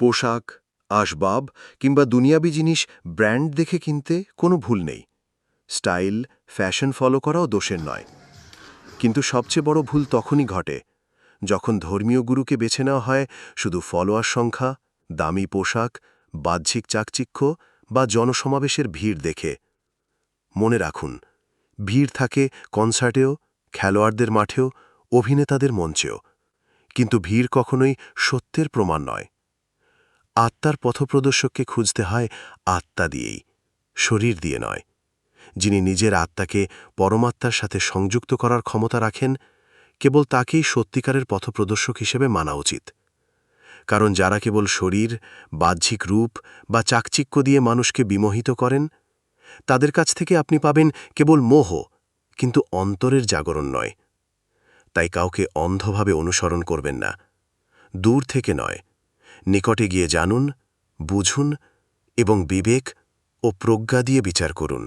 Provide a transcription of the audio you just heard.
পোশাক, আসবাব কিংবা দুনিয়াবি জিনিস ব্র্যান্ড দেখে কিনতে কোনো ভুল নেই। স্টাইল, ফ্যাশন ফলো করাও দোষের নয়। কিন্তু সবচেয়ে বড় ভুল তখনই ঘটে যখন ধর্মীয় গুরুকে বেছে নেওয়া হয় শুধু ফলোয়ার সংখ্যা, দামি পোশাক, বাহ্যিক চাকচিক্য বা জনসমাবেশের ভিড় দেখে। মনে রাখুন, ভিড় থাকে কনসার্টেও, খেলোয়াড়দের মাঠেও, অভিনেতাদের মঞ্চেও। কিন্তু ভিড় কখনোই সত্যের প্রমাণ নয়। আত্মার পথপ্রদর্শককে খুঁজতে হয় আত্মা দিয়েই, শরীর দিয়ে নয়। যিনি নিজের আত্মাকে পরমাত্মার সাথে সংযুক্ত করার ক্ষমতা রাখেন, কেবল তাকেই সত্যিকারের পথপ্রদর্শক হিসেবে মানা উচিত। কারণ যারা কেবল শরীর, বাহ্যিক রূপ বা চাকচিক্য দিয়ে মানুষকে বিমোহিত করেন, তাদের কাছ থেকে আপনি পাবেন কেবল মোহ, কিন্তু অন্তরের জাগরণ নয়। তাই কাউকে অন্ধভাবে অনুসরণ করবেন না। দূর থেকে নয় নিকটে গিয়ে জানুন বুঝুন এবং বিবেক ও প্রজ্ঞা দিয়ে বিচার করুন।